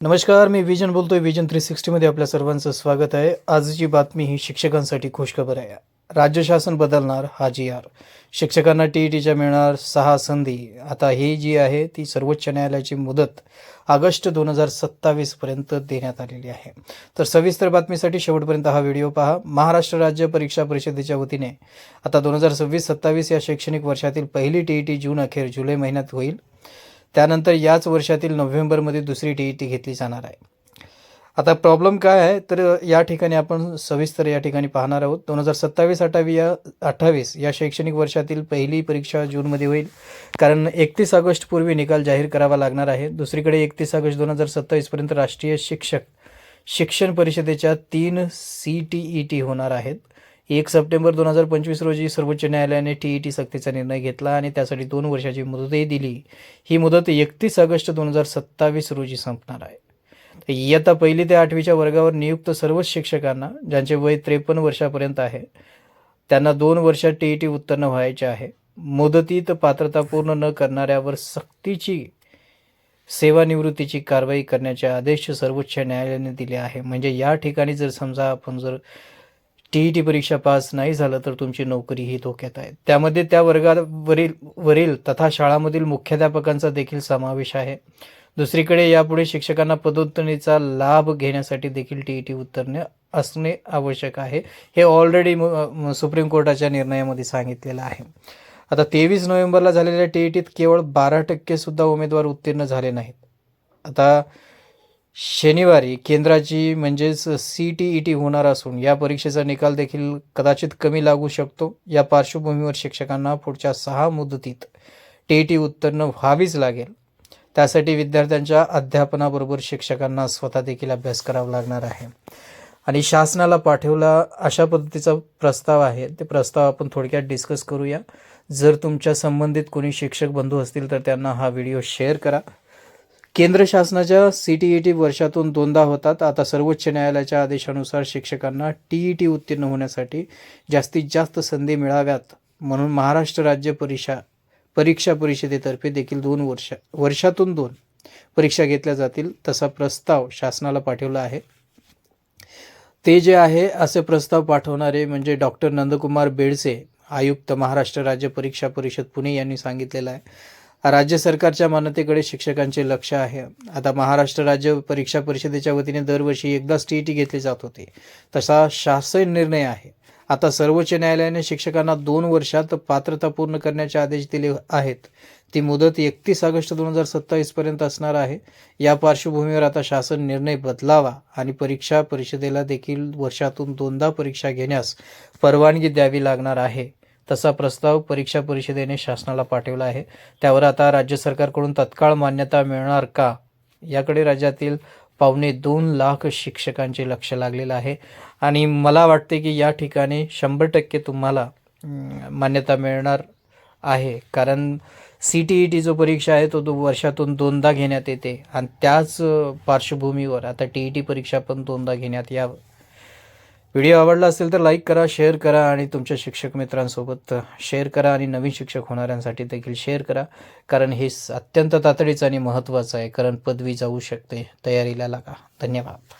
नमस्कार मी विजन बोलतोय. विजन थ्री सिक्स्टीमध्ये आपल्या सर्वांचं स्वागत आहे. आजची बातमी ही शिक्षकांसाठी खुशखबर आहे. राज्य शासन बदलणार हा जी आर. शिक्षकांना टी ई टीच्या मिळणार सहा संधी. आता ही जी आहे ती सर्वोच्च न्यायालयाची मुदत ऑगस्ट दोन हजार सत्तावीसपर्यंत देण्यात आलेली आहे. तर सविस्तर बातमीसाठी शेवटपर्यंत हा व्हिडिओ पहा. महाराष्ट्र राज्य परीक्षा परिषदेच्या वतीने आता दोन हजार सव्वीस सत्तावीस या शैक्षणिक वर्षातील पहिली टी ई टी जून अखेर जुलै महिन्यात होईल. त्यानंतर याच वर्षातील नोव्हेंबरमध्ये दुसरी टी ई टी घेतली जाणार आहे. आता प्रॉब्लेम काय आहे? तर या ठिकाणी आपण सविस्तर या ठिकाणी पाहणार आहोत. दोन हजार सत्तावीस अठ्ठावी या अठ्ठावीस या शैक्षणिक वर्षातील पहिली परीक्षा जूनमध्ये होईल. कारण एकतीस ऑगस्ट पूर्वी निकाल जाहीर करावा लागणार आहे. दुसरीकडे एकतीस ऑगस्ट दोन हजार सत्तावीसपर्यंत राष्ट्रीय शिक्षक शिक्षण परिषदेच्या तीन सी टी ई टी होणार आहेत. एक सप्टेंबर दोन हजार पंचवीस रोजी सर्वोच्च न्यायालयाने टी ई टी सक्तीचा निर्णय घेतला आणि त्यासाठी दोन वर्षाची मुदतही दिली. ही मुदत एकतीस ऑगस्ट दोन हजार सत्तावीस रोजी संपणार आहे. तर इयत्ता पहिली ते आठवीच्या वर्गावर नियुक्त सर्वच शिक्षकांना ज्यांचे वय त्रेपन्न वर्षापर्यंत आहे त्यांना दोन वर्षात टी ई टी उत्तीर्ण व्हायचे आहे. मुदतीत पात्रता पूर्ण न करणाऱ्यावर सक्तीची सेवानिवृत्तीची कारवाई करण्याचे आदेश सर्वोच्च न्यायालयाने दिले आहे. म्हणजे या ठिकाणी जर समजा आपण जर टी ई टी परीक्षा पास नाही झालं तर तुमची नोकरी ही धोक्यात आहे. त्यामध्ये त्या वर्गावरील वरील तथा शाळामधील मुख्याध्यापकांचा देखील समावेश आहे. दुसरीकडे यापुढे शिक्षकांना पदोन्नतीचा लाभ घेण्यासाठी देखील टी ई टी उत्तरणे असणे आवश्यक आहे. हे ऑलरेडी सुप्रीम कोर्टाच्या निर्णयामध्ये सांगितलेलं आहे. आता तेवीस नोव्हेंबरला झालेल्या टी ई टीत केवळ बारा टक्केसुद्धा उमेदवार उत्तीर्ण झाले नाहीत. आता शनिवारी केंद्राची म्हणजेच सी टी ई टी होणार असून या परीक्षेचा निकाल देखील कदाचित कमी लागू शकतो. या पार्श्वभूमीवर शिक्षकांना पुढच्या सहा मुदतीत टी ई टी उत्तीर्ण व्हावीच लागेल. त्यासाठी विद्यार्थ्यांच्या अध्यापनाबरोबर शिक्षकांना स्वतः देखील अभ्यास करावा लागणार आहे. आणि शासनाला पाठवला अशा पद्धतीचा प्रस्ताव आहे. ते प्रस्ताव आपण थोडक्यात डिस्कस करूया. जर तुमच्या संबंधित कोणी शिक्षक बंधू असतील तर त्यांना हा व्हिडिओ शेअर करा. केंद्र शासनाच्या सी टी ई टी वर्षातून दोनदा होतात. आता सर्वोच्च न्यायालयाच्या आदेशानुसार शिक्षकांना टी ई टी उत्तीर्ण होण्यासाठी जास्तीत जास्त संधी मिळाव्यात म्हणून महाराष्ट्र राज्य परीक्षा परीक्षा परिषदेतर्फे देखील दोन वर्ष वर्षातून दोन परीक्षा घेतल्या जातील तसा प्रस्ताव शासनाला पाठवला आहे. ते जे आहे असे प्रस्ताव पाठवणारे म्हणजे डॉक्टर नंदकुमार बेडसे आयुक्त महाराष्ट्र राज्य परीक्षा परिषद पुणे यांनी सांगितलेलं आहे. राज्य सरकारच्या मान्यतेकडे शिक्षकांचे लक्ष आहे. आता महाराष्ट्र राज्य परीक्षा परिषदेच्या वतीने दरवर्षी एकदाच टी ई टी घेतली जात होती. तसा शासन निर्णय आहे. आता सर्वोच्च न्यायालयाने शिक्षकांना दोन वर्षात पात्रता पूर्ण करण्याचे आदेश दिले आहेत. ती मुदत एकतीस ऑगस्ट दोन हजार सत्तावीसपर्यंत असणार आहे. या पार्श्वभूमीवर आता शासन निर्णय बदलावा आणि परीक्षा परिषदेला देखील वर्षातून दोनदा परीक्षा घेण्यास परवानगी द्यावी लागणार आहे. तसा प्रस्ताव परीक्षा परिषदेने शासनाला पाठवला आहे. त्यावर आता राज्य सरकारकडून तत्काळ मान्यता मिळणार का? याकडे राज्यातील पावणे दोन लाख शिक्षकांचे लक्ष लागलेलं आहे. आणि मला वाटते की या ठिकाणी शंभर टक्के तुम्हाला मान्यता मिळणार आहे. कारण सी टी ई टी जो परीक्षा आहे तो दो वर्षातून दोनदा घेण्यात येते. आणि त्याच पार्श्वभूमीवर आता टी ई टी परीक्षा पण दोनदा घेण्यात यावं. व्हिडिओ आवडला असेल तर लाईक करा शेअर करा आणि तुमच्या शिक्षक मित्रांसोबत शेअर करा आणि नवीन शिक्षक होणाऱ्यांसाठी देखील शेअर करा. कारण हे अत्यंत तातडीचं आणि महत्त्वाचं आहे. कारण पदवी जाऊ शकते. तयारीला लागा. धन्यवाद.